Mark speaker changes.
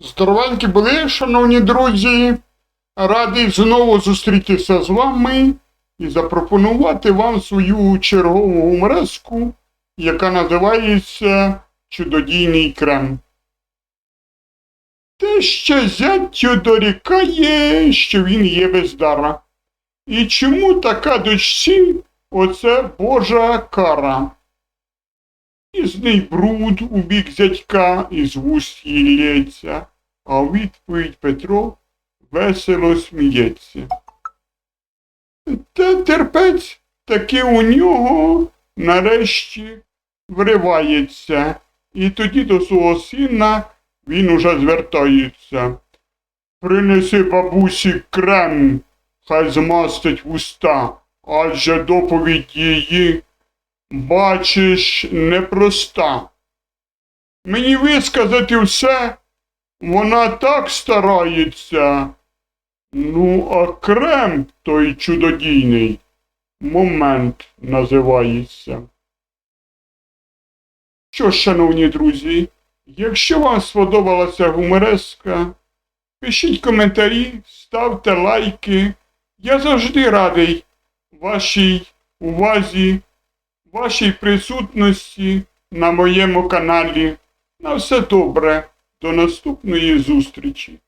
Speaker 1: Здоровенькі були, шановні друзі. Радий знову зустрітися з вами і запропонувати вам свою чергову гумореску, яка називається Чудодійний крем. Те, що зятю дорікає, що він є бездара. І чому така дочці оце Божа кара? Ізний бруд у бік зятька із вуст лється, а у відповідь Петро весело сміється. Та терпець таки у нього нарешті вривається, і тоді до свого сина він уже звертається. Принеси бабусі крем, хай змастить вуста, адже доповідь її, бачиш, непроста. Мені висказати все, вона так старається. Ну, а крем той чудодійний момент називається. Що шановні друзі, якщо вам сподобалася гумореска, пишіть коментарі, ставте лайки. Я завжди радий вашій увазі, вашій присутності на моєму каналі. На все добре. До наступної зустрічі.